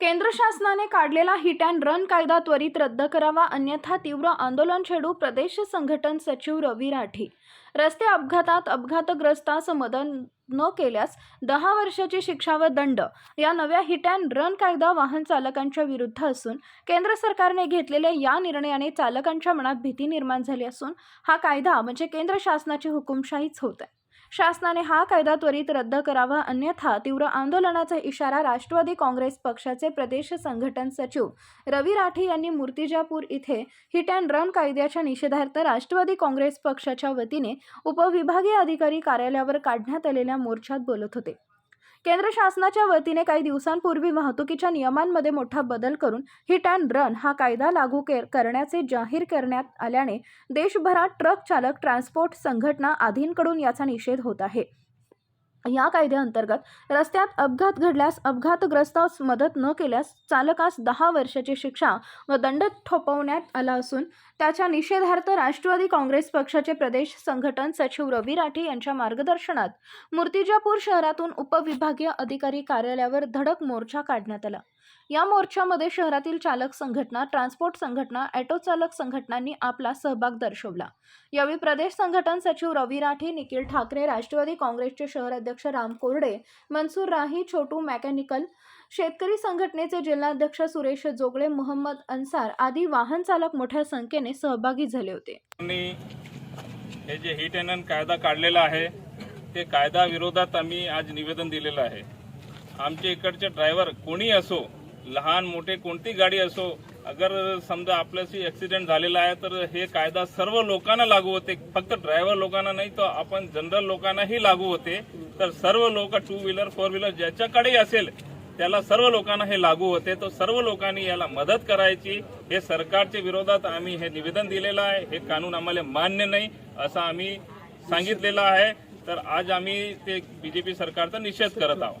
केंद्र शासनाने काढलेला हिट अँड रन कायदा त्वरित रद्द करावा अन्यथा तीव्र आंदोलन छेडू प्रदेश संघटन सचिव रवी राठी. रस्ते अपघातात अपघातग्रस्तास मदत न केल्यास दहा वर्षाची शिक्षा व दंड या नव्या हिट अँड रन कायदा वाहन चालकांच्या विरुद्ध असून केंद्र सरकारने घेतलेल्या या निर्णयाने चालकांच्या मनात भीती निर्माण झाली असून हा कायदा म्हणजे केंद्र शासनाची हुकुमशाहीच होत आहे शासनाने हा कायदा त्वरित रद्द करावा अन्यथा तीव्र आंदोलनाचा इशारा राष्ट्रवादी काँग्रेस पक्षाचे प्रदेश संघटन सचिव रवी राठी यांनी मूर्तिजापूर इथे हिट अँड रन कायद्याच्या निषेधार्थ राष्ट्रवादी काँग्रेस पक्षाच्या वतीने उपविभागीय अधिकारी कार्यालयावर काढण्यात आलेल्या मोर्चात बोलत होते. केंद्र शासनाच्या वतीने काही दिवसांपूर्वी वाहतुकीच्या नियमांमध्ये मोठा बदल करून हिट अँड रन हा कायदा लागू के- करण्याचे जाहीर करण्यात आल्याने देशभरात ट्रक चालक ट्रान्सपोर्ट संघटना आदींकडून याचा निषेध होत आहे. या कायद्याअंतर्गत रस्त्यात अपघात घडल्यास अपघातग्रस्तास मदत न केल्यास चालकास दहा वर्षाची शिक्षा व दंड ठोपवण्यात आला असून त्याच्या निषेधार्थ राष्ट्रवादी काँग्रेस पक्षाचे प्रदेश संघटन सचिव रवी राठी यांच्या मार्गदर्शनात मूर्तिजापूर शहरातून उपविभागीय अधिकारी कार्यालयावर धडक मोर्चा काढण्यात आला. या मोर्चामध्ये शहरातील चालक संघटना ट्रान्सपोर्ट संघटना ॲटो चालक संघटनांनी आपला सहभाग दर्शवला. यावेळी प्रदेश संघटन सचिव रवी राठी निखिल ठाकरे राष्ट्रवादी काँग्रेसचे शहर अध्यक्ष राम कोरडे मनसूर राही छोटू मेकॅनिकल शेतकरी संघटनेचे जिल्हाध्यक्ष सुरेश जोगळे मोहम्मद अन्सार आदी वाहन चालक मोठ्या संख्येने सहभागी झाले होते. हे जे हिट अँड कायदा काढलेला आहे ते कायदा विरोधात आम्ही आज निवेदन दिलेलं आहे. आमच्या इकडचे ड्रायव्हर कोणी असो लहान मोठे कोणती गाडी असो अगर समजा आपल्याशी ऍक्सिडेंट झालेला आहे तर हे कायदा सर्व लोकांना लागू होते. फक्त ड्रायव्हर लोकांना नाही तर आपण जनरल लोकांनाही लागू होते. तर सर्व लोक टू व्हीलर फोर व्हीलर ज्याच्याकडेही असेल त्याला सर्व लोकांना हे लागू होते. तर सर्व लोकांनी याला मदत करायची. हे सरकारच्या विरोधात आम्ही हे निवेदन दिलेलं आहे. हे कानून आम्हाला मान्य नाही असं आम्ही सांगितलेलं आहे. तर आज आम्ही ते बीजेपी सरकारचा निषेध करत आहोत.